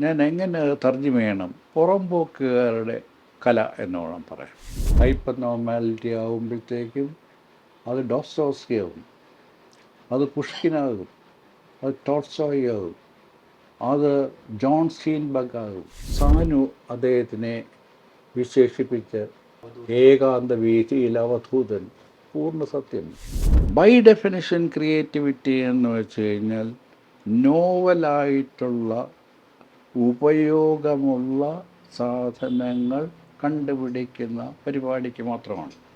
ഞാൻ എങ്ങനെ തർജമ ചെയ്യണം പുറംപോക്കുകാരുടെ കല എന്ന് വേണം പറയാം. ഹൈപ്പർ നോർമാലിറ്റി ആകുമ്പോഴത്തേക്കും അത് ഡോസ്റ്റോസ്കി ആകും അത് പുഷ്കിനാകും. അത് ടോർസോയി ആകും അത് ജോൺ സ്റ്റീൻബർഗ് ആകും സാനു അദ്ദേഹത്തിനെ വിശേഷിപ്പിച്ച് ഏകാന്ത വീതിയിൽ അവധൂതൻ. പൂർണ സത്യം. ബൈ ഡെഫിനിഷൻ ക്രിയേറ്റിവിറ്റി എന്ന് വെച്ച് കഴിഞ്ഞാൽ നോവലായിട്ടുള്ള ഉപയോഗമുള്ള സാധനങ്ങൾ കണ്ടുപിടിക്കുന്ന പരിപാടിക്ക് മാത്രമാണ്.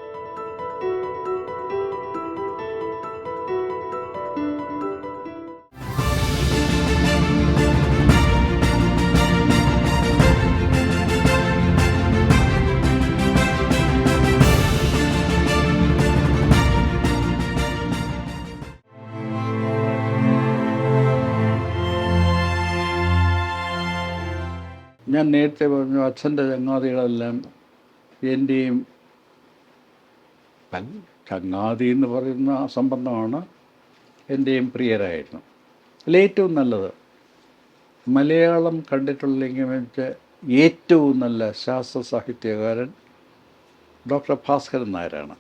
ഞാൻ നേരത്തെ പറഞ്ഞു അച്ഛന്റെ ചങ്ങാതികളെല്ലാം എന്റെയും ചങ്ങാതി എന്ന് പറയുന്ന ആ സംബന്ധമാണ് എന്റെയും പ്രിയരായിരുന്നു. അല്ല ഏറ്റവും നല്ലത് മലയാളം കണ്ടിട്ടുള്ളെങ്കിൽ വെച്ച് ഏറ്റവും നല്ല ശാസ്ത്ര സാഹിത്യകാരൻ ഡോക്ടർ ഭാസ്കരൻ നായരാണ്.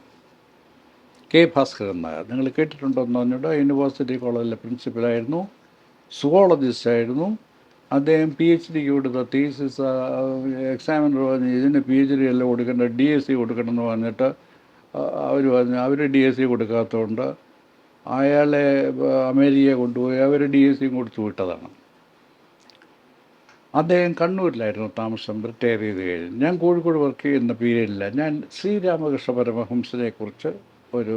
കെ ഭാസ്കരൻ നായർ. നിങ്ങൾ കേട്ടിട്ടുണ്ടോ എന്ന് പറഞ്ഞിട്ട് യൂണിവേഴ്സിറ്റി കോളേജിലെ പ്രിൻസിപ്പലായിരുന്നു സുവോളജിസ്റ്റ് ആയിരുന്നു അദ്ദേഹം പി എച്ച് ഡിക്ക് കൊടുത്ത തീസിസ് എക്സാമിനർ പറഞ്ഞ് ഇതിന് പി എച്ച് ഡി എല്ലാം കൊടുക്കേണ്ട ഡി എസ് സി കൊടുക്കണമെന്ന് പറഞ്ഞിട്ട് അവർ പറഞ്ഞു അവർ ഡി എസ് സി കൊടുക്കാത്തതുകൊണ്ട് അയാളെ അമേരിക്ക കൊണ്ടുപോയി അവർ ഡി എസ് സിയും കൊടുത്തു വിട്ടതാണ്. അദ്ദേഹം കണ്ണൂരിലായിരുന്നു താമസം റിട്ടയർ ചെയ്ത് കഴിഞ്ഞ്. ഞാൻ കോഴിക്കോട് വർക്ക് ചെയ്യുന്ന പീരീഡില്ല ഞാൻ ശ്രീരാമകൃഷ്ണ പരമഹംസനെക്കുറിച്ച് ഒരു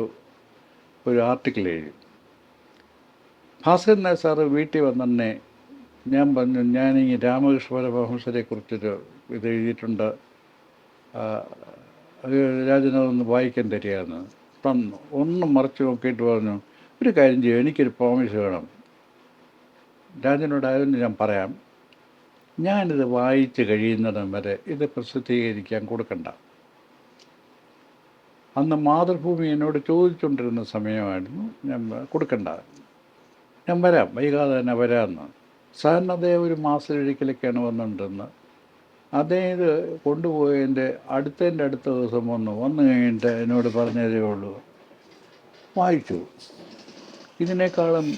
ഒരു ആർട്ടിക്കിൾ എഴുതി. ഭാസ്കരൻ സാറ് വീട്ടിൽ വന്നെ ഞാൻ പറഞ്ഞു ഞാൻ ഈ രാമകൃഷ്ണ പരമഹംസരെ കുറിച്ചൊരു ഇത് എഴുതിയിട്ടുണ്ട് അത് വായിക്കാൻ തരികയെന്ന്. തന്നു ഒന്നും മറച്ചു നോക്കിയിട്ട് പറഞ്ഞു ഒരു കാര്യം ചെയ്യും എനിക്കൊരു പ്രോമിസ് വേണം. രാജനോടായതുകൊണ്ട് ഞാൻ പറയാം. ഞാനിത് വായിച്ച് കഴിയുന്നിടം വരെ ഇത് പ്രസിദ്ധീകരിക്കാൻ കൊടുക്കണ്ട. അന്ന് മാതൃഭൂമി എന്നോട് ചോദിച്ചുകൊണ്ടിരുന്ന സമയമായിരുന്നു ഞാൻ കൊടുക്കണ്ട. ഞാൻ വരാം വൈകാതെ തന്നെ വരാമെന്ന് സാറിന് അദ്ദേഹം ഒരു മാസത്തിലൊരിക്കലൊക്കെയാണ് വന്നിട്ടുണ്ടെന്ന്. അദ്ദേഹം ഇത് കൊണ്ടുപോയതിന്റെ അടുത്തതിന്റെ അടുത്ത ദിവസം വന്നു. വന്നു കഴിഞ്ഞിട്ട് എന്നോട് പറഞ്ഞതേ ഉള്ളൂ. വായിച്ചു ഇതിനേക്കാളും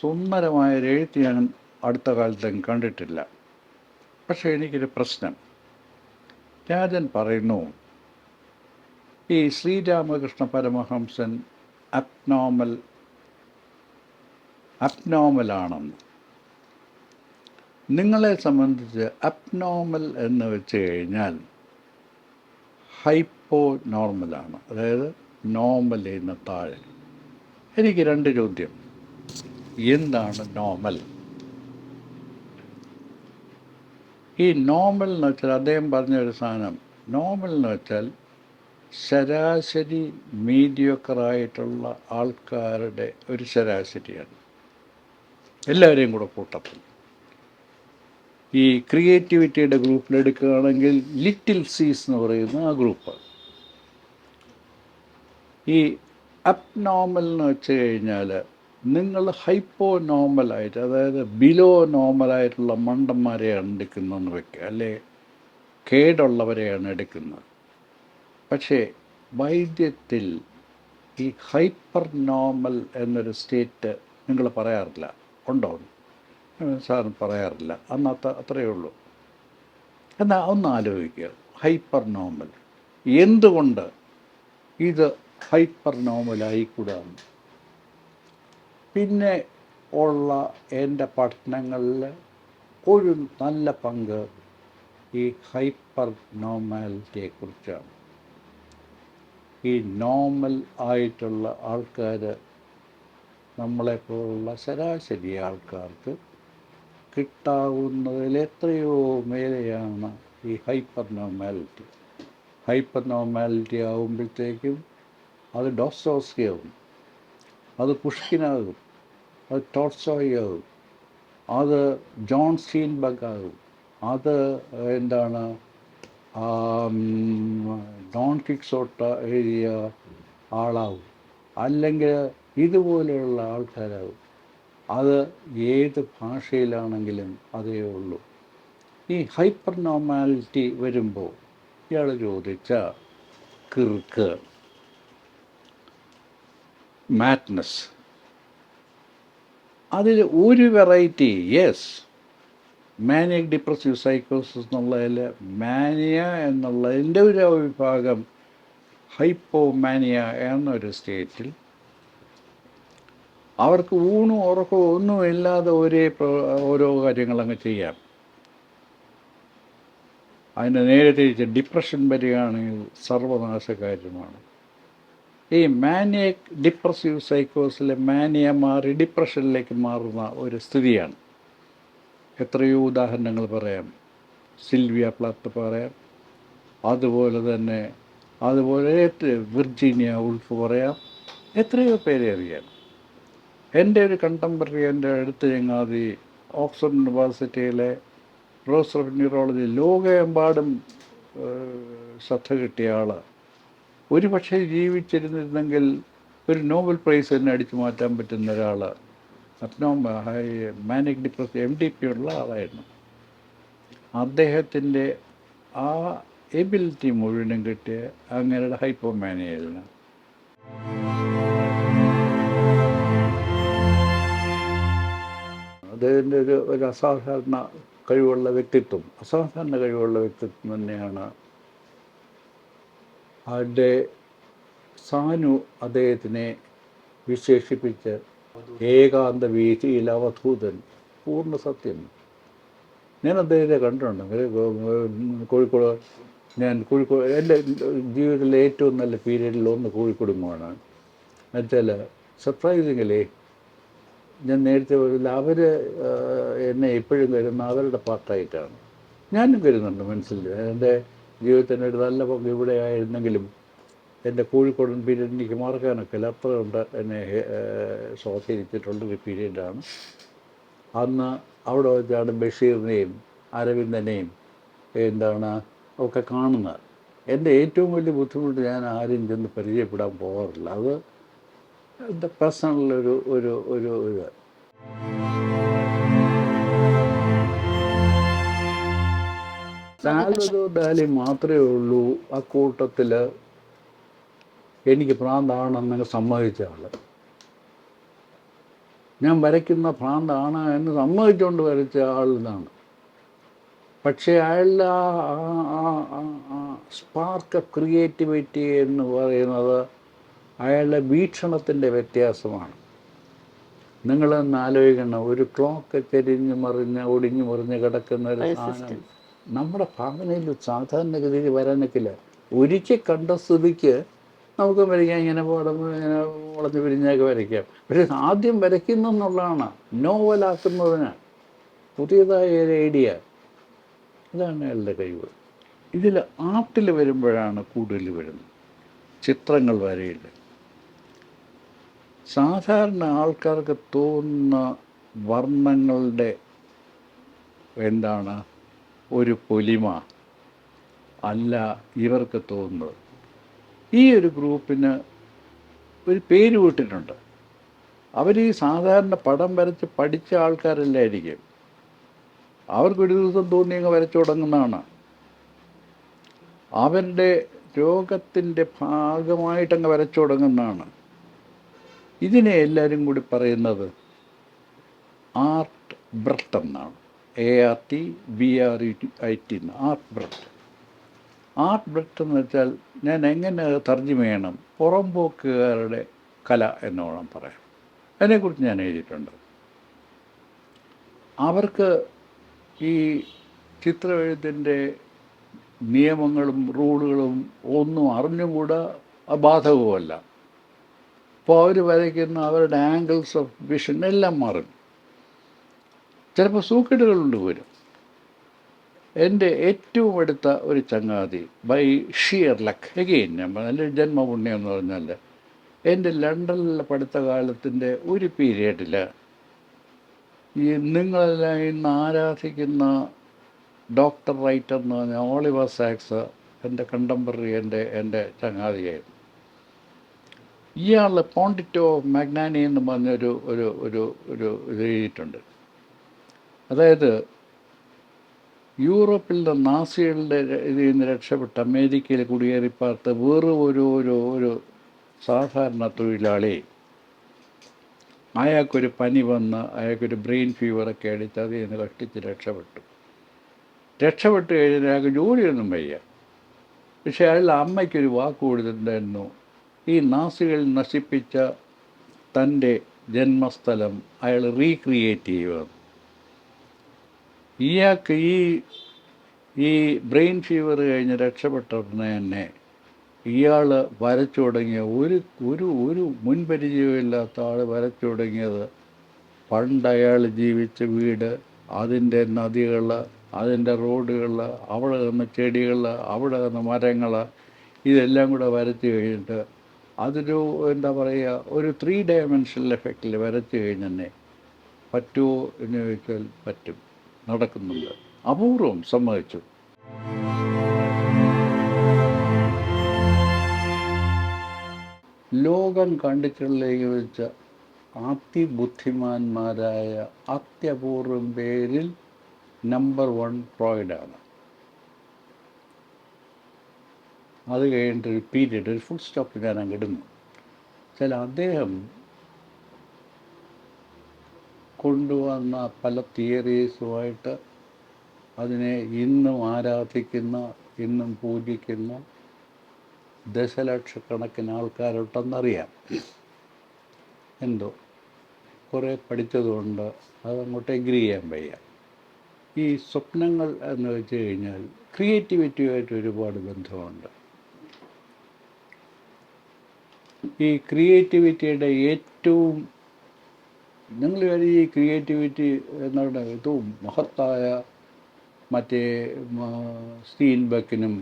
സുന്ദരമായ എഴുത്ത് ഞാൻ അടുത്ത കാലത്തും കണ്ടിട്ടില്ല. പക്ഷേ എനിക്കൊരു പ്രശ്നം. രാജൻ പറയുന്നു ഈ ശ്രീരാമകൃഷ്ണ പരമഹംസൻ അബ്നോമൽ അബ്നോമലാണെന്ന്. നിങ്ങളെ സംബന്ധിച്ച് അബ്നോർമൽ എന്ന് വെച്ച് കഴിഞ്ഞാൽ ഹൈപ്പോ നോർമലാണ് അതായത് നോർമൽ എന്ന താഴെ. എനിക്ക് രണ്ട് ചോദ്യം. എന്താണ് നോർമൽ ഈ നോർമൽ എന്ന് വെച്ചാൽ അദ്ദേഹം പറഞ്ഞ ഒരു സാധനം. നോർമൽ എന്ന് വെച്ചാൽ ശരാശരി മീഡിയോക്കറായിട്ടുള്ള ആൾക്കാരുടെ ഒരു ശരാശരിയാണ്. എല്ലാവരെയും കൂടെ കൂട്ടത്തിൽ ഈ ക്രിയേറ്റിവിറ്റിയുടെ ഗ്രൂപ്പിലെടുക്കുകയാണെങ്കിൽ ലിറ്റിൽ സീസ് എന്ന് പറയുന്ന ആ ഗ്രൂപ്പ് ഈ അബ്നോർമൽ എന്ന് വെച്ച് കഴിഞ്ഞാൽ നിങ്ങൾ ഹൈപ്പോ നോർമലായിട്ട് അതായത് ബിലോ നോർമലായിട്ടുള്ള മണ്ടന്മാരെയാണ് എടുക്കുന്നതെന്ന് വെക്കുക. അല്ലെ കേടുള്ളവരെയാണ് എടുക്കുന്നത്. പക്ഷേ വൈദ്യത്തിൽ ഈ ഹൈപ്പർ നോർമൽ എന്നൊരു സ്റ്റേറ്റ് നിങ്ങൾ പറയാറില്ല. ഉണ്ടോ? സാറിന് പറയാറില്ല. അന്ന് അത്ര അത്രയേ ഉള്ളൂ. എന്നാൽ ഒന്ന് ആലോചിക്കുക. ഹൈപ്പർ നോർമൽ എന്തുകൊണ്ട് ഇത് ഹൈപ്പർ നോർമലായിക്കൂടാന്ന് പിന്നെ ഉള്ള എന്റെ പഠനങ്ങളിൽ ഒരു നല്ല പങ്ക് ഈ ഹൈപ്പർ നോർമാലിറ്റിയെക്കുറിച്ചാണ് ഈ നോർമൽ ആയിട്ടുള്ള ആൾക്കാർ നമ്മളെപ്പോലുള്ള ശരാശരി ആൾക്കാർക്ക് കിട്ടാവുന്നതിൽ എത്രയോ മേലെയാണ് ഈ ഹൈപ്പർ നോർമാലിറ്റി ഹൈപ്പർ നോർമാലിറ്റി ആകുമ്പോഴത്തേക്കും അത് ഡോസ്റ്റോസ്കി അത് പുഷ്കിനാകും അത് ടോട്സോയ് ആകും അത് ജോൺ സ്റ്റീൻബർഗ് ആകും അത് എന്താണ് ഡോൺ കിക്സോട്ട എഴുതിയ ആളാവും. അല്ലെങ്കിൽ ഇതുപോലെയുള്ള ആൾക്കാരാകും. അത് ഏത് ഭാഷയിലാണെങ്കിലും അതേ ഉള്ളൂ. ഈ ഹൈപ്പർ നോർമാലിറ്റി വരുമ്പോൾ ഇയാൾ ചോദിച്ച കിർക്ക് മാറ്റ്നസ് അതിൽ ഒരു വെറൈറ്റി യെസ് മാനിയക് ഡിപ്രസീവ് സൈക്കോസിസ് എന്നുള്ളതിൽ മാനിയ എന്നുള്ളതിന്റെ ഒരു വിഭാഗം ഹൈപ്പോ മാനിയ എന്നൊരു സ്റ്റേറ്റിൽ അവർക്ക് ഊണും ഉറക്കവും ഒന്നുമില്ലാതെ ഒരേ ഓരോ കാര്യങ്ങളങ്ങ് ചെയ്യാം. അതിന്റെ നേരെ തിരിച്ച് ഡിപ്രഷൻ വരികയാണെങ്കിൽ സർവനാശകാര്യമാണ്. ഈ മാനിയ ഡിപ്രസീവ് സൈക്കോസിലെ മാനിയ മാറി ഡിപ്രഷനിലേക്ക് മാറുന്ന ഒരു സ്ഥിതിയാണ്. എത്രയോ ഉദാഹരണങ്ങൾ പറയാം. സിൽവിയ പ്ലാത്ത് പറയാം. അതുപോലെ തന്നെ അതുപോലെ വിർജീനിയ ഉൾഫ് പറയാം. എത്രയോ പേരെ അറിയാം. എന്റെ ഒരു കണ്ടംപററി എന്റെ അടുത്ത് ചങ്ങാതി ഓക്സ്ഫോർഡ് യൂണിവേഴ്സിറ്റിയിലെ പ്രൊഫസർ ഓഫ് ന്യൂറോളജി ലോകമെമ്പാടും ശ്രദ്ധ കിട്ടിയ ആൾ ഒരു പക്ഷേ ജീവിച്ചിരുന്നിരുന്നെങ്കിൽ ഒരു നോബൽ പ്രൈസ് തന്നെ അടിച്ചു മാറ്റാൻ പറ്റുന്ന ഒരാൾ അപ്നോ manic depress M D P ഉള്ള ആളായിരുന്നു. അദ്ദേഹത്തിന്റെ ആ എബിലിറ്റി മുഴുവനും കിട്ടിയ അങ്ങനെയുടെ ഹൈപ്പോമാനിയായിരുന്നു. അദ്ദേഹത്തിന്റെ ഒരു ഒരു അസാധാരണ കഴിവുള്ള വ്യക്തിത്വം. അസാധാരണ കഴിവുള്ള വ്യക്തിത്വം തന്നെയാണ് അവരുടെ സാനു അദ്ദേഹത്തിനെ വിശേഷിപ്പിച്ച് ഏകാന്ത വീതിയിൽ അവധൂതൻ. പൂർണ സത്യം. ഞാൻ അദ്ദേഹത്തെ കണ്ടിട്ടുണ്ടെങ്കിൽ കോഴിക്കോട് ഞാൻ കോഴിക്കോട് എന്റെ ജീവിതത്തിലെ ഏറ്റവും നല്ല പീരീഡിൽ ഒന്ന് കോഴിക്കോടുമാണ് എന്നുവെച്ചാൽ സർപ്രൈസിങ്ങലി ഞാൻ നേരത്തെ അവർ എന്നെ എപ്പോഴും കരുതുന്ന അവരുടെ പാർട്ടായിട്ടാണ്. ഞാനും കരുതുന്നുണ്ട് മനസ്സിൽ. എന്റെ ജീവിതത്തിന്റെ ഒരു നല്ല പങ്ക് ഇവിടെ ആയിരുന്നെങ്കിലും എന്റെ കോഴിക്കോടൻ പീരീഡ് എനിക്ക് അത്ര ഉണ്ട് എന്നെ സ്വാധീനിച്ചിട്ടുള്ളൊരു പീരീഡാണ്. അന്ന് അവിടെ വെച്ചാണ് ബഷീറിനെയും അരവിന്ദനെയും എന്താണ് ഒക്കെ കാണുന്നത്. എന്റെ ഏറ്റവും വലിയ ബുദ്ധിമുട്ട് ഞാൻ ആരും ചെന്ന് പരിചയപ്പെടാൻ പോകാറില്ല. അത് എന്റെ പേഴ്സണൽ ഒരു ഒരു ഒരു. ഇത് ഡാലി മാത്രമേ ഉള്ളൂ ആ കൂട്ടത്തിൽ എനിക്ക് ഭ്രാന്താണെന്ന് സമ്മതിച്ച ആൾ ഞാൻ വരയ്ക്കുന്ന ഭ്രാന്താണ് എന്ന് സമ്മതിച്ചുകൊണ്ട് വരച്ച ആൾ ഇതാണ്. പക്ഷേ അയാളുടെ ആ സ്പാർക്ക് ഓഫ് ക്രിയേറ്റിവിറ്റി എന്ന് പറയുന്നത് അയാളുടെ വീക്ഷണത്തിന്റെ വ്യത്യാസമാണ്. നിങ്ങളൊന്ന് ആലോചിക്കണം ഒരു ക്ലോക്ക് ചെരിഞ്ഞ് മറിഞ്ഞ് ഒടിഞ്ഞ് മറിഞ്ഞ് കിടക്കുന്ന ഒരു സാധനം. നമ്മുടെ ഭാവനയിൽ സാധാരണഗതിയിൽ വരാനൊക്കില്ല. ഒരിക്കൽ കണ്ട സ്ഥിതിക്ക് നമുക്ക് വരയ്ക്കാം ഇങ്ങനെ പടം ഇങ്ങനെ വളഞ്ഞു പിരിഞ്ഞൊക്കെ വരയ്ക്കാം. പക്ഷെ ആദ്യം വരയ്ക്കുന്നെന്നുള്ളതാണ് നോവലാക്കുന്നതിന് പുതിയതായ ഒരു ഐഡിയ ഇതാണ് അയാളുടെ കഴിവ്. ഇതിൽ ആർട്ടിൽ വരുമ്പോഴാണ് കൂടുതൽ വരുന്നത്. ചിത്രങ്ങൾ വരയില്ല സാധാരണ ആൾക്കാർക്ക് തോന്നുന്ന വർണങ്ങളുടെ എന്താണ്? ഒരു പൊലിമ അല്ല ഇവർക്ക് തോന്നുന്നത്. ഈ ഒരു ഗ്രൂപ്പിന് ഒരു പേര് വിട്ടിട്ടുണ്ട്. അവർ ഈ സാധാരണ പടം വരച്ച് പഠിച്ച ആൾക്കാരല്ലായിരിക്കും. അവർക്കൊരു ദിവസം തോന്നി അങ്ങ് വരച്ചു തുടങ്ങുന്നതാണ്. അവരുടെ രോഗത്തിന്റെ ഭാഗമായിട്ടങ്ങ് വരച്ചു തുടങ്ങുന്നതാണ്. ഇതിനെ എല്ലാവരും കൂടി പറയുന്നത് ആർട്ട് ബ്രട്ട് എന്നാണ്. A R T B R E I T എന്ന്. ആർട്ട് ബ്രട്ട് ആർട്ട് ബ്രട്ട് എന്ന് വെച്ചാൽ ഞാൻ എങ്ങനെ തർജമ ചെയ്യണം? പുറംപോക്കുകാരുടെ കല എന്ന് വേണം പറയാം അതിനെക്കുറിച്ച് ഞാൻ എഴുതിയിട്ടുണ്ട്. അവർക്ക് ഈ ചിത്രമെഴുത്തിന്റെ നിയമങ്ങളും റൂളുകളും ഒന്നും അറിഞ്ഞുകൂടാ? ബാധകവുമല്ല. അപ്പോൾ അവർ വരയ്ക്കുന്ന അവരുടെ ആംഗിൾസ് ഓഫ് വിഷൻ എല്ലാം മാറും. ചിലപ്പോൾ സൂക്കേടുകളുണ്ട് വരും എന്റെ ഏറ്റവും അടുത്ത ഒരു ചങ്ങാതി ബൈ ഷിയർ ലക്ക് എഗെയിൻ നല്ല ജന്മപുണ്യം എന്ന് പറഞ്ഞാൽ എന്റെ ലണ്ടനിൽ പഠിത്ത കാലത്തിന്റെ ഒരു പീരീഡിൽ ഈ നിങ്ങളെല്ലാം ഇന്ന് ആരാധിക്കുന്ന ഡോക്ടർ റൈറ്റർ എന്ന് പറഞ്ഞ ഓളിവർ സാക്സ് എന്റെ കണ്ടംപററി എന്റെ എന്റെ ചങ്ങാതിയായിരുന്നു. ഇയാൾ പോണ്ടിറ്റോ മാഗ്നാനി എന്ന് പറഞ്ഞൊരു ഒരു ഒരു ഒരു ഇത് എഴുതിയിട്ടുണ്ട്. അതായത് യൂറോപ്പിൽ നാസികളുടെ ഇതിൽ നിന്ന് രക്ഷപ്പെട്ട് അമേരിക്കയിൽ കുടിയേറി വെറും ഒരു ഒരു ഒരു സാധാരണ തൊഴിലാളി. അയാൾക്കൊരു പനി വന്ന് അയാൾക്കൊരു ബ്രെയിൻ ഫീവറൊക്കെ അടിച്ച് അതിൽ നിന്ന് കഷ്ടിച്ച് രക്ഷപ്പെട്ടു. രക്ഷപ്പെട്ട് കഴിഞ്ഞാൽ അയാൾക്ക് ജോലിയൊന്നും വയ്യ. പക്ഷേ അയാളുടെ അമ്മയ്ക്കൊരു വാക്ക് കൊടുത്തിട്ടുണ്ടായിരുന്നു. ഈ നാസികൾ നശിപ്പിച്ച തന്റെ ജന്മസ്ഥലം അയാൾ റീക്രിയേറ്റ് ചെയ്യുകയാണ് ഇയാൾക്ക് ഈ ഈ ബ്രെയിൻ ഫീവർ കഴിഞ്ഞ് രക്ഷപ്പെട്ട ഉടനെ തന്നെ ഇയാൾ വരച്ചു തുടങ്ങിയ ഒരു ഒരു ഒരു മുൻപരിചയമില്ലാത്ത ആൾ വരച്ചു തുടങ്ങിയത് പണ്ട് അയാൾ ജീവിച്ച വീട് അതിന്റെ നദികൾ അതിന്റെ റോഡുകൾ അവിടെ നിന്ന് ചെടികൾ അവിടെ നിന്ന് മരങ്ങൾ ഇതെല്ലാം കൂടെ വരച്ചു കഴിഞ്ഞിട്ട് അതൊരു എന്താ പറയുക ഒരു ത്രീ ഡയമെൻഷണൽ എഫക്റ്റിൽ വരച്ചു കഴിഞ്ഞെന്നെ പറ്റുമോ എന്ന് ചോദിച്ചാൽ പറ്റും. നടക്കുന്നുണ്ട്. അപൂർവം സമ്മതിച്ചു ലോകം കണ്ടിട്ടുള്ളതെന്ന് വെച്ച അതിബുദ്ധിമാന്മാരായ അത്യപൂർവം പേരിൽ നമ്പർ വൺ ഫ്രോയിഡാണ് അത് കഴിഞ്ഞിട്ട് ഒരു ഒരു ഫുൾ സ്റ്റോപ്പ് ഞാൻ അങ്ങ് ഇടുന്നു. ചില അദ്ദേഹം കൊണ്ടുവന്ന പല തിയറീസുമായിട്ട് അതിനെ ഇന്നും ആരാധിക്കുന്ന ഇന്നും പൂജിക്കുന്ന ദശലക്ഷക്കണക്കിന് ആൾക്കാരുണ്ടെന്നറിയാം. എന്തോ? കുറേ പഠിച്ചതുകൊണ്ട് അതങ്ങോട്ട് എഗ്രി ചെയ്യാൻ വയ്യ. ഈ സ്വപ്നങ്ങൾ എന്ന് വെച്ച് കഴിഞ്ഞാൽ ക്രിയേറ്റിവിറ്റിയുമായിട്ട് ഒരുപാട് ബന്ധമുണ്ട്. ഈ ക്രിയേറ്റിവിറ്റിയുടെ ഏറ്റവും നിങ്ങൾ ഈ ക്രിയേറ്റിവിറ്റി എന്നുള്ള ഏറ്റവും മഹത്തായ മറ്റേ സ്റ്റീൻ ബക്കിനും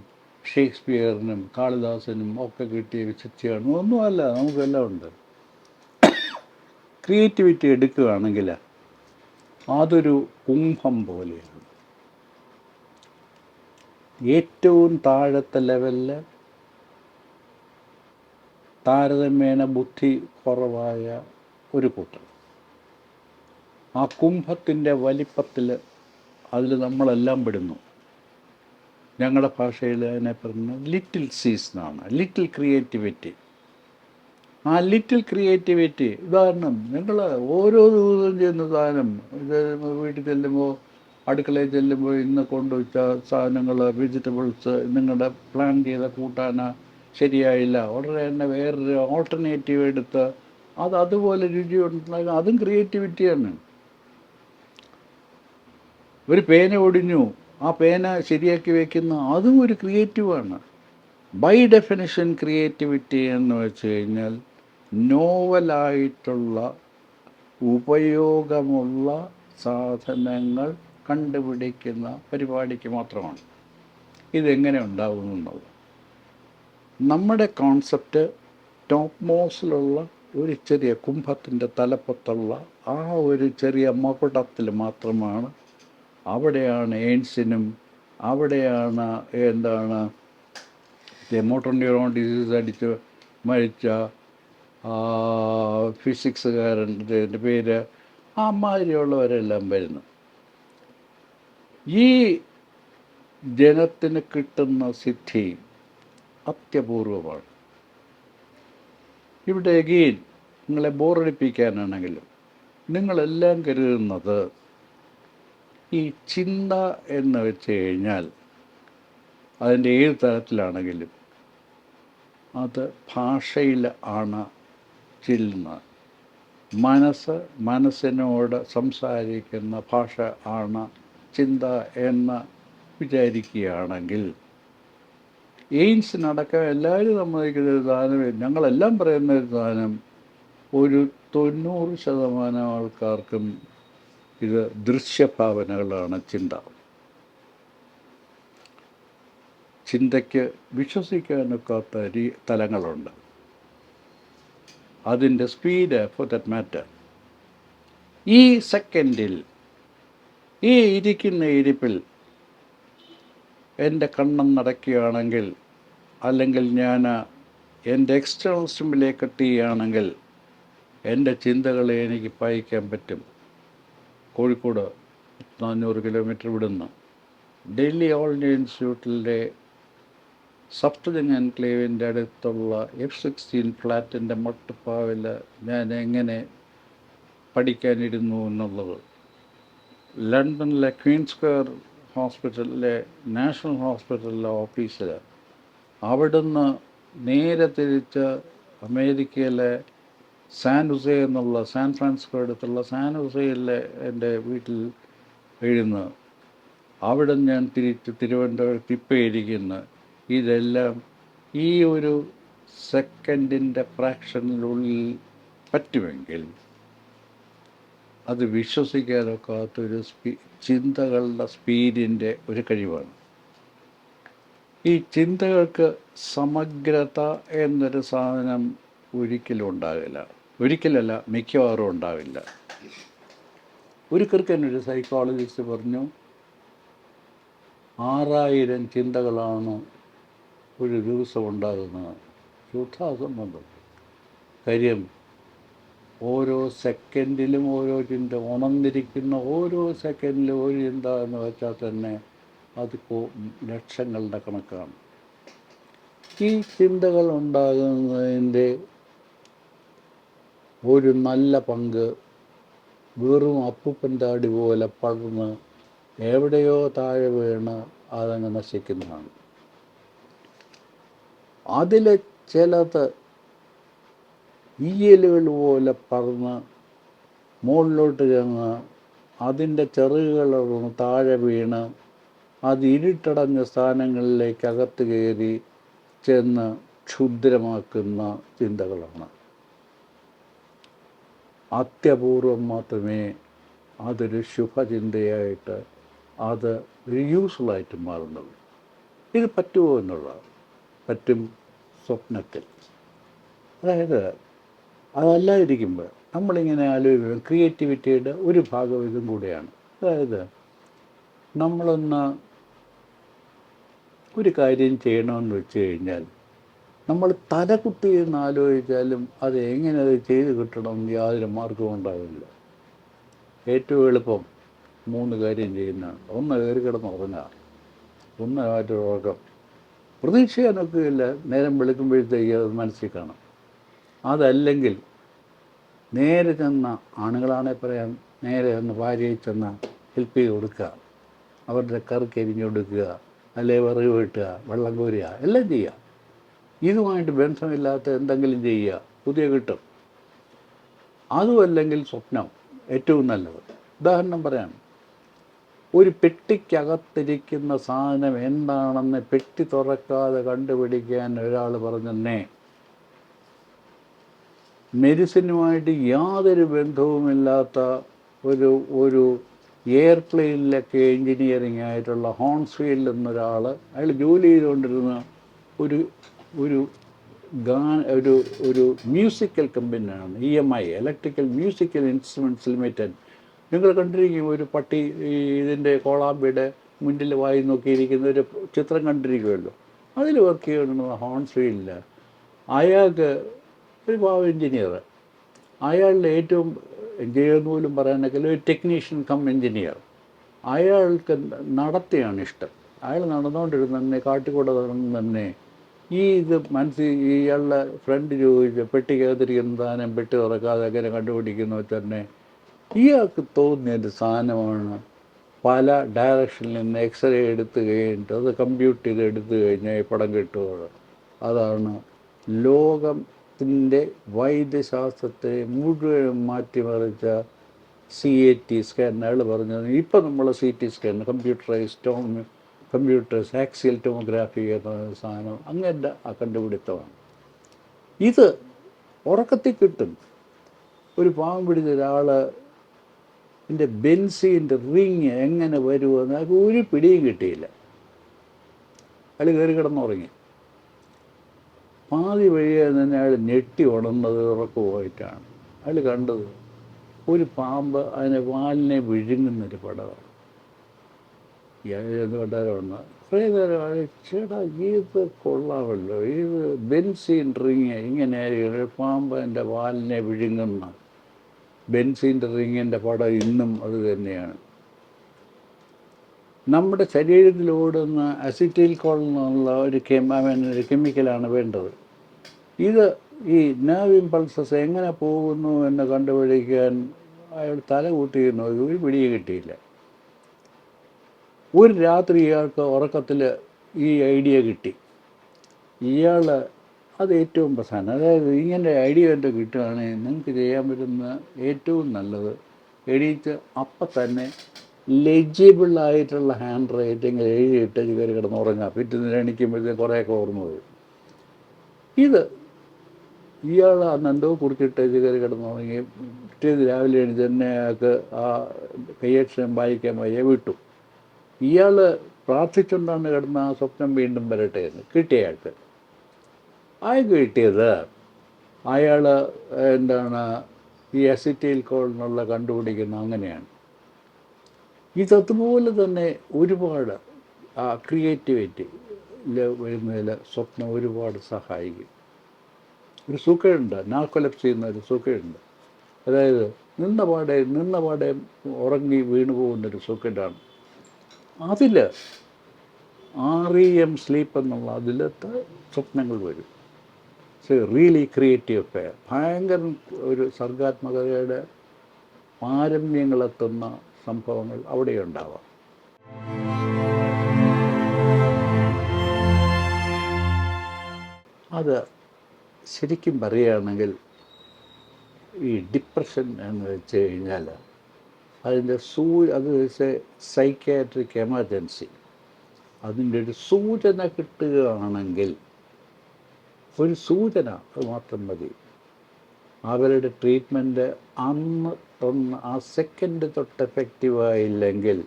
ഷേക്സ്പിയറിനും കാളിദാസനും ഒക്കെ കിട്ടിയ വിശുദ്ധിയാണ് ഒന്നുമല്ല നമുക്കെല്ലാം ഉണ്ട്. ക്രിയേറ്റിവിറ്റി എടുക്കുകയാണെങ്കിൽ അതൊരു കുംഭം പോലെയാണ്. ഏറ്റവും താഴത്തെ ലെവലിൽ താരതമ്യേന ബുദ്ധി കുറവായ ഒരു കൂട്ടർ ആ കുംഭത്തിന്റെ വലിപ്പത്തിൽ അതിൽ നമ്മളെല്ലാം പെടുന്നു. ഞങ്ങളുടെ ഭാഷയിൽ അതിനെ പറഞ്ഞ ലിറ്റിൽ സീസ് എന്നാണ്. ലിറ്റിൽ ക്രിയേറ്റിവിറ്റി ആ ലിറ്റിൽ ക്രിയേറ്റിവിറ്റി ഉദാഹരണം നിങ്ങൾ ഓരോ ദിവസവും ചെയ്യുന്ന സാധനം ഇത് വീട്ടിൽ ചെല്ലുമ്പോൾ അടുക്കളയിൽ ചെല്ലുമ്പോൾ ഇന്ന് കൊണ്ടുവച്ച സാധനങ്ങൾ വെജിറ്റബിൾസ് നിങ്ങളുടെ പ്ലാൻ ചെയ്ത കൂട്ടാന ശരിയായില്ല. ഉടനെ തന്നെ വേറൊരു ഓൾട്ടർനേറ്റീവ് എടുത്ത് അത് അതുപോലെ രുചി ഉണ്ടാകും അതും ക്രിയേറ്റിവിറ്റിയാണ് ഒരു പേന ഒടിഞ്ഞു. ആ പേന ശരിയാക്കി വയ്ക്കുന്ന അതും ഒരു ക്രിയേറ്റീവാണ് ബൈ ഡെഫിനിഷൻ ക്രിയേറ്റിവിറ്റി എന്ന് വെച്ച് കഴിഞ്ഞാൽ നോവലായിട്ടുള്ള ഉപയോഗമുള്ള സാധനങ്ങൾ കണ്ടുപിടിക്കുന്ന പരിപാടിക്ക് മാത്രമാണ്. ഇതെങ്ങനെ ഉണ്ടാകുന്നുള്ളത് നമ്മുടെ കോൺസെപ്റ്റ് ടോപ്പ് മോസിലുള്ള ഒരു ചെറിയ കുംഭത്തിന്റെ തലപ്പത്തുള്ള ആ ഒരു ചെറിയ മകുടത്തിൽ മാത്രമാണ് അവിടെയാണ് എയിൻസിനും അവിടെയാണ് എന്താണ് മോട്ടോർ ന്യൂറോൺ ഡിസീസ് അടിച്ച് മരിച്ച ഫിസിക്സുകാരന്റെ പേര് ആ മാതിരിയുള്ളവരെല്ലാം വരുന്നു. ഈ ജനത്തിന് കിട്ടുന്ന സിദ്ധി അത്യപൂർവമാണ്. ഇവിടെ എഗെയിൻ നിങ്ങളെ ബോറടിപ്പിക്കാനാണെങ്കിലും നിങ്ങളെല്ലാം കരുതുന്നത് ഈ ചിന്ത എന്ന് വെച്ച് കഴിഞ്ഞാൽ അതിന്റെ ഏത് തരത്തിലാണെങ്കിലും അത് ഭാഷയിൽ ആണ് ചെല്ലുന്നത്. മനസ്സ് മനസ്സിനോട് സംസാരിക്കുന്ന ഭാഷ ആണ് ചിന്ത എന്ന് വിചാരിക്കുകയാണെങ്കിൽ എയിംസിനടക്കം എല്ലാവരും സമ്മതിക്കുന്ന ഒരു സാധനം ഞങ്ങളെല്ലാം പറയുന്ന ഒരു സാധനം ഒരു തൊണ്ണൂറ് ശതമാനം ആൾക്കാർക്കും ഇത് ദൃശ്യഭാവനകളാണ് ചിന്ത. ചിന്തയ്ക്ക് വിശ്വസിക്കാനൊക്കാത്ത രീ തലങ്ങളുണ്ട്. അതിന്റെ സ്പീഡ് ഫോർ ദറ്റ് മാറ്റർ. ഈ സെക്കൻഡിൽ ഈ ഇരിക്കുന്ന ഇരിപ്പിൽ എന്റെ കണ്ണം നടക്കുകയാണെങ്കിൽ അല്ലെങ്കിൽ ഞാൻ എന്റെ എക്സ്റ്റേണൽ സ്റ്റിമിലേക്ക് ചെയ്യുകയാണെങ്കിൽ എന്റെ ചിന്തകളെ എനിക്ക് പായിക്കാൻ പറ്റും. കോഴിക്കോട് നാനൂറ് കിലോമീറ്റർ വിടുന്നു. ഡൽഹി ഓൾ ഇന്ത്യ ഇൻസ്റ്റിറ്റ്യൂട്ടിലെ സപ്തജങ് എൻക്ലേവിന്റെ അടുത്തുള്ള എഫ് സിക്സ്റ്റീൻ ഫ്ലാറ്റിന്റെ മട്ടുപ്പാവിൽ ഞാൻ എങ്ങനെ പഠിക്കാനിരുന്നു എന്നുള്ളത്. ലണ്ടനിലെ ക്വീൻ സ്ക്വയർ ഹോസ്പിറ്റലിലെ നാഷണൽ ഹോസ്പിറ്റലിലെ ഓഫീസിൽ അവിടുന്ന് നേരെ തിരിച്ച് അമേരിക്കയിലെ സാൻ ഹുസേ എന്നുള്ള സാൻ ഫ്രാൻസിസ്കോ അടുത്തുള്ള സാൻ ഹുസൈയിലെ എന്റെ വീട്ടിൽ എഴുന്ന്. അവിടെ ഞാൻ തിരിച്ച് തിരുവനന്തപുരത്ത് ഇപ്പം ഇതെല്ലാം ഈ ഒരു സെക്കൻഡിന്റെ ഫ്രാക്ഷനിലുള്ളിൽ പറ്റുമെങ്കിൽ അത് വിശ്വസിക്കാനൊക്കാത്തൊരു സ്പീ ചിന്തകളുടെ സ്പീഡിന്റെ ഒരു കഴിവാണ്. ഈ ചിന്തകൾക്ക് സമഗ്രത എന്നൊരു സാധനം ഒരിക്കലും ഉണ്ടാകില്ല ഒരിക്കലല്ല മിക്കവാറും ഉണ്ടാവില്ല ഒരു ഒരു സൈക്കോളജിസ്റ്റ് പറഞ്ഞു ആറായിരം ചിന്തകളാണ് ഒരു ദിവസം ഉണ്ടാകുന്നത്. യുദ്ധാസംബന്ധം കാര്യം ഓരോ സെക്കൻഡിലും ഓരോ ചിന്ത ഉണർന്നിരിക്കുന്ന ഓരോ സെക്കൻഡിലും ഒരു ചിന്ത എന്ന് വെച്ചാൽ തന്നെ അത് ലക്ഷങ്ങളുടെ കണക്കാണ്. ഈ ചിന്തകൾ ഉണ്ടാകുന്നതിന്റെ ഒരു നല്ല പങ്ക് വെറും അപ്പുപ്പൻ താടി പോലെ പടർന്ന് എവിടെയോ താഴെ വീണ് അതങ്ങ് നശിക്കുന്നതാണ്. അതിൽ ചിലത് ഈയലുകൾ പോലെ പറന്ന് മുകളിലോട്ട് ചെന്ന് അതിന്റെ ചെറുകളൊന്ന് താഴെ വീണ് അത് ഇരുട്ടടഞ്ഞ സ്ഥാനങ്ങളിലേക്ക് അകത്ത് കയറി ചെന്ന് ക്ഷുദ്രമാക്കുന്ന ചിന്തകളാണ്. അത്യപൂർവം മാത്രമേ അതൊരു ശുഭചിന്തയായിട്ട് അത് യൂസ്ഫുള്ളായിട്ട് മാറുന്നുള്ളൂ. ഇത് പറ്റുമോ എന്നുള്ള പറ്റും സ്വപ്നത്തിൽ. അതായത് അതല്ലാതിരിക്കുമ്പോൾ നമ്മളിങ്ങനെ ആലോചിക്കും ക്രിയേറ്റിവിറ്റിയുടെ ഒരു ഭാഗം ഇതും കൂടെയാണ്. അതായത് നമ്മളൊന്ന് ഒരു കാര്യം ചെയ്യണമെന്ന് വെച്ച് കഴിഞ്ഞാൽ നമ്മൾ തലകുത്തി എന്ന് ആലോചിച്ചാലും അത് എങ്ങനെ അത് ചെയ്ത് കിട്ടണം യാതൊരു മാർഗവും ഉണ്ടാവില്ല. ഏറ്റവും എളുപ്പം മൂന്ന് കാര്യം ചെയ്യുന്നതാണ്. ഒന്ന് കയറി കിടന്ന് ഉറങ്ങുക. ഒന്ന് മറ്റൊരു ഉറക്കം. പ്രതീക്ഷിക്കാനൊക്കെയില്ല നേരം വെളുക്കുമ്പോഴത്തേക്ക് അത് മനസ്സിൽ കാണും. അതല്ലെങ്കിൽ നേരെ ചെന്ന ആണുങ്ങളാണെ പറയാൻ നേരെ ചെന്ന് ഭാര്യയിൽ ചെന്ന് ഹെൽപ്പ് ചെയ്ത് കൊടുക്കുക. അവരുടെ കറിക്ക് എരിഞ്ഞു കൊടുക്കുക. അല്ലെ വിറക് വെട്ടുക വെള്ളം കോരുക എല്ലാം ചെയ്യുക. ഇതുമായിട്ട് ബന്ധമില്ലാത്ത എന്തെങ്കിലും ചെയ്യുക പുതിയ കിട്ടും. അതുമല്ലെങ്കിൽ സ്വപ്നം ഏറ്റവും നല്ലത്. ഉദാഹരണം പറയാം. ഒരു പെട്ടിക്കകത്തിരിക്കുന്ന സാധനം എന്താണെന്ന് പെട്ടി തുറക്കാതെ കണ്ടുപിടിക്കാൻ ഒരാൾ പറഞ്ഞെന്നേ മെഡിസിനുമായിട്ട് യാതൊരു ബന്ധവുമില്ലാത്ത ഒരു ഒരു എയർപ്ലെയിനിലൊക്കെ എൻജിനീയറിംഗ് ആയിട്ടുള്ള ഹോൺസ്ഫീൽഡ് എന്നൊരാൾ അയാൾ ജോലി ചെയ്തുകൊണ്ടിരുന്ന ഒരു ഒരു ഗാ ഒരു ഒരു മ്യൂസിക്കൽ കമ്പനിയാണ് E M I electrical musical instruments limited നിങ്ങൾ കണ്ടിരിക്കും ഒരു പട്ടി ഇതിന്റെ കോളാമ്പിയുടെ മുന്നിൽ വായി നോക്കിയിരിക്കുന്ന ഒരു ചിത്രം കണ്ടിരിക്കുമല്ലോ. അതിൽ വർക്ക് ചെയ്യണമെന്ന് ഹോൺസ്ഫീൽഡിൽ അയാൾക്ക് ഒരു പാവ എഞ്ചിനീയർ അയാളുടെ ഏറ്റവും എഞ്ചിനീയർ പോലും പറയാനൊക്കെ ഒരു ടെക്നീഷ്യൻ കം എഞ്ചിനീയർ അയാൾക്ക് നടത്തിയാണ് ഇഷ്ടം. അയാൾ നടന്നുകൊണ്ടിരുന്ന കാട്ടിക്കൂടെ തന്നെ ഈ ഇത് മനസ്സിൽ ഇയാളുടെ ഫ്രണ്ട് ചോദിച്ച പെട്ടിക്കകത്തിരിക്കുന്ന സാധനം പെട്ടി തുറക്കാതെ എങ്ങനെ കണ്ടുപിടിക്കുന്നു തന്നെ ഇയാൾക്ക് തോന്നിയ ഒരു സാധനമാണ് പല ഡയറക്ഷനിൽ നിന്ന് എക്സ്റേ എടുത്ത് കഴിഞ്ഞിട്ട് അത് കമ്പ്യൂട്ട് ചെയ്ത് എടുത്തു കഴിഞ്ഞാൽ ഈ പടം കിട്ടുകയുള്ളു. അതാണ് ലോകത്തിന്റെ വൈദ്യശാസ്ത്രത്തെ മുഴുവൻ മാറ്റിമറിച്ച സി എ ടി സ്കാൻ പറഞ്ഞു പറഞ്ഞത്. ഇപ്പം നമ്മൾ C T scan computerise tom computers axial tomography എന്ന സാധനം അങ്ങനെ ആ കണ്ടുപിടുത്തമാണ്. ഇത് ഉറക്കത്തിൽ കിട്ടും. ഒരു പാവം പിടിച്ച ഒരാൾ എന്റെ ബെൻസിന്റെ റിങ് എങ്ങനെ വരുമെന്ന് ഒരു പിടിയും കിട്ടിയില്ല. അയാൾ കയറി കിടന്നുറങ്ങി. പാതി വഴിയെ തന്നെ അയാൾ ഞെട്ടി ഉണർന്നത് ഉറക്കുമായിട്ടാണ് അയാൾ കണ്ടത് ഒരു പാമ്പ് അതിനെ വാലിനെ വിഴുങ്ങുന്നൊരു പടമാണ് എന്ന് കണ്ടാലുണ്ട് കുറേ നേരം ചേട്ടാ ഇത് കൊള്ളാമല്ലോ. ഇത് ബെൻസീൻ റിങ് ഇങ്ങനെ പാമ്പ് എന്റെ വാലിനെ വിഴുങ്ങുന്ന ബെൻസിന്റെ റിങ്ങിന്റെ പടം ഇന്നും അത് തന്നെയാണ്. നമ്മുടെ ശരീരത്തിൽ ഓടുന്ന അസിറ്റിൽ കോൾ ഒരു കെമിക്കലാണ് വേണ്ടത്. ഇത് ഈ നേവ് ഇമ്പൾസസ് എങ്ങനെ പോകുന്നു എന്ന് കണ്ടുപിടിക്കാൻ അയാൾ തല കൂട്ടിയിരുന്നു. ഒരു പിടിയെ കിട്ടിയില്ല. ഒരു രാത്രി ഇയാൾക്ക് ഉറക്കത്തിൽ ഈ ഐഡിയ കിട്ടി. ഇയാൾ അത് ഏറ്റവും പ്രധാനം. അതായത് ഇങ്ങനെ ഐഡിയ എന്റെ കിട്ടുകയാണെങ്കിൽ നിങ്ങൾക്ക് ചെയ്യാൻ പറ്റുന്ന ഏറ്റവും നല്ലത് എണീറ്റ് അപ്പം തന്നെ ലെജിബിൾ ആയിട്ടുള്ള ഹാൻഡ് റൈറ്റിംഗ് എഴുതിയിട്ട് കയറി കിടന്ന് ഉറങ്ങാം. പിറ്റേന്ന് എണീക്കുമ്പോഴത്തേക്ക് കുറേയൊക്കെ ഓർമ്മ വരും. ഇത് ഇയാൾ എന്തോ കുറിച്ചിട്ട് കയറി കിടന്നുറങ്ങി പിറ്റേന്ന് രാവിലെ എണീറ്റ് തന്നെ അയാൾക്ക് ആ കയ്യക്ഷരം വായിക്കാൻ വയ്യ വിട്ടു. ഇയാൾ പ്രാർത്ഥിച്ചുകൊണ്ടാണ് കിടന്ന ആ സ്വപ്നം വീണ്ടും വരട്ടെ എന്ന് കിട്ടിയ അയാൾക്ക്. കിട്ടിയത്? അയാൾ എന്താണ് ഈ അസിറ്റൈൽ കോൾ എന്നുള്ള കണ്ടുപിടിക്കുന്ന അങ്ങനെയാണ്. ഇതതുപോലെ തന്നെ ഒരുപാട് ആ ക്രിയേറ്റിവിറ്റി വരുന്നതിൽ സ്വപ്നം ഒരുപാട് സഹായിക്കും. ഒരു സുഖമുണ്ട് ചെയ്യുന്ന ഒരു സുഖമുണ്ട് അതായത് നിന്ന പാടെ നിന്ന പാടെ ഉറങ്ങി വീണു പോകുന്നൊരു സുഖമാണ് അതിൽ ആർ ഇ എം സ്ലീപ്പ് എന്നുള്ള അതിലത്തെ സ്വപ്നങ്ങൾ വരും. റിയലി ക്രിയേറ്റീവ് ഫെയർ ഭയങ്കര ഒരു സർഗാത്മകതയുടെ പാരമ്യങ്ങളെത്തുന്ന സംഭവങ്ങൾ അവിടെ ഉണ്ടാവാം. അത് ശരിക്കും പറയുകയാണെങ്കിൽ ഈ ഡിപ്രഷൻ എന്ന് വെച്ച് കഴിഞ്ഞാൽ അതിന്റെ സൂ അത് സൈക്കാട്രിക് എമർജൻസി അതിന്റെ ഒരു സൂചന കിട്ടുകയാണെങ്കിൽ ഒരു സൂചന അത് മാത്രം മതി. അവരുടെ ട്രീറ്റ്മെന്റ് അന്ന് ഒന്ന് ആ സെക്കൻഡ് തൊട്ട് എഫക്റ്റീവായില്ലെങ്കിൽ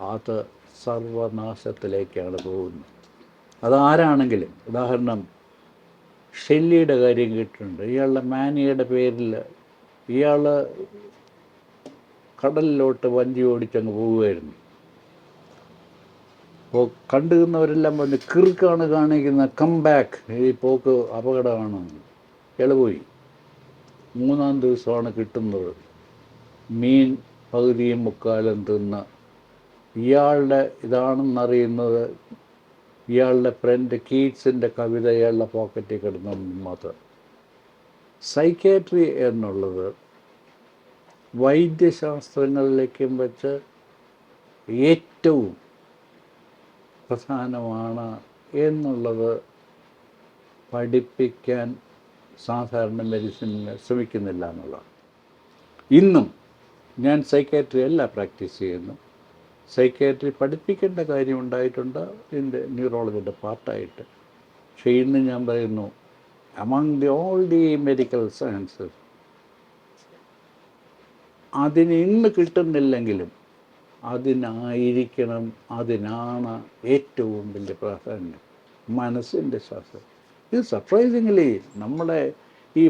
അത് സർവനാശത്തിലേക്കാണ് പോകുന്നത്. അതാരാണെങ്കിലും ഉദാഹരണം ഷെല്ലിയുടെ കാര്യം കേട്ടിട്ടുണ്ട്. ഇയാളുടെ മാനിയുടെ പേരിൽ ഇയാൾ കടലിലോട്ട് വഞ്ചി ഓടിച്ചങ്ങ് പോവുമായിരുന്നു. അപ്പോൾ കണ്ടുകുന്നവരെല്ലാം പറഞ്ഞ് കിറുക്കാണ് കാണിക്കുന്ന കം ബാക്ക് ഈ പോക്ക് അപകടമാണ്. ഇയാൾ പോയി മൂന്നാം ദിവസമാണ് കിട്ടുന്നത്. മീൻ പകുതിയും മുക്കാലും തിന്ന് ഇയാളുടെ ഇതാണെന്നറിയുന്നത് ഇയാളുടെ ഫ്രണ്ട് കീറ്റ്സിന്റെ കവിത ഇയാളുടെ പോക്കറ്റിൽ കിടന്നു മാത്രം. സൈക്കാട്രി എന്നുള്ളത് വൈദ്യശാസ്ത്രങ്ങളിലേക്കും വെച്ച് ഏറ്റവും പ്രധാനമാണ് എന്നുള്ളത് പഠിപ്പിക്കാൻ സാധാരണ മെഡിസിനിൽ ശ്രമിക്കുന്നില്ല എന്നുള്ളതാണ്. ഇന്നും ഞാൻ സൈക്കാട്രി അല്ല പ്രാക്ടീസ് ചെയ്യുന്നു. സൈക്കാട്രി പഠിപ്പിക്കേണ്ട കാര്യം ഉണ്ടായിട്ടുണ്ട്. ഇതിന്റെ ന്യൂറോളജിയുടെ പാർട്ടായിട്ട് പക്ഷേ ഇന്ന് ഞാൻ പറയുന്നു among the all the medical sciences അതിന് ഇന്ന് കിട്ടുന്നില്ലെങ്കിലും അതിനായിരിക്കണം അതിനാണ് ഏറ്റവും വലിയ പ്രാധാന്യം. മനസ്സിന്റെ ശാസ്ത്രം. ഇത് സർപ്രൈസിംഗ്ലി നമ്മുടെ ഈ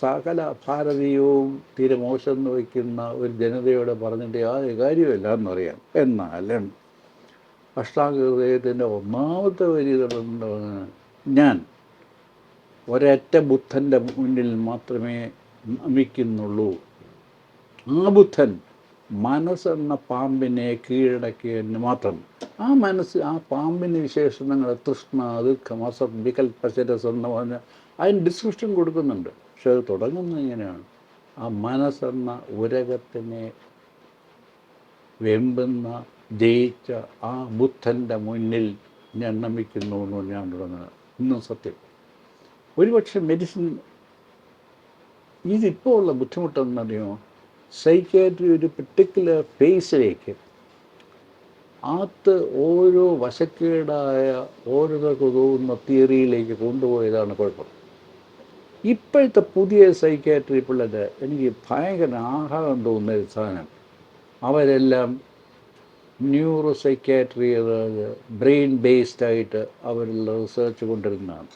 സകല ഭാരതീയവും തീരെ മോശം വയ്ക്കുന്ന ഒരു ജനതയോട് പറഞ്ഞിട്ട് യാതൊരു കാര്യമില്ല എന്നറിയാം എന്നാലും അഷ്ടാംഗഹൃദയത്തിന്റെ ഒന്നാമത്തെ വരി ഞാൻ. ഒരൊറ്റ ബുദ്ധന്റെ മുന്നിൽ മാത്രമേ നമിക്കുന്നുള്ളൂ ആ ബുദ്ധൻ മനസ്സെന്ന പാമ്പിനെ കീഴടക്കിയതിന് മാത്രം. ആ മനസ്സ് ആ പാമ്പിന് വിശേഷണങ്ങൾ തൃഷ്ണ ദുഃഖം അസം വികൽപ്പശരസ് എന്ന് പറഞ്ഞ അതിന് ഡിസ്ക്രിപ്ഷൻ കൊടുക്കുന്നുണ്ട്. പക്ഷെ അത് തുടങ്ങുന്നത് ഇങ്ങനെയാണ് ആ മനസ്സെന്ന ഉരകത്തിനെ വെമ്പുന്ന ജയിച്ച ആ ബുദ്ധന്റെ മുന്നിൽ ഞാൻ നമിക്കുന്നു എന്ന് ഞാൻ തുടങ്ങുന്നത്. ഇന്നും സത്യം. ഒരുപക്ഷെ മെഡിസിൻ ഇതിപ്പോൾ ഉള്ള ബുദ്ധിമുട്ടെന്നറിയോ സൈക്കാട്രി ഒരു പെർട്ടിക്കുലർ ഫേസിലേക്ക് ആത്ത് ഓരോ വശക്കേടായ ഓരോരുത്തർക്ക് തോന്നുന്ന തിയറിയിലേക്ക് കൊണ്ടുപോയതാണ് കുഴപ്പം. ഇപ്പോഴത്തെ പുതിയ സൈക്കാട്രി പിള്ളേർ എനിക്ക് ഭയങ്കര ആഹാരം തോന്നുന്ന ഒരു സാധനം. അവരെല്ലാം ന്യൂറോ സൈക്കാട്രി ബ്രെയിൻ ബേസ്ഡ് ആയിട്ട് അവരുള്ള റിസർച്ച് കൊണ്ടിരുന്നതാണ്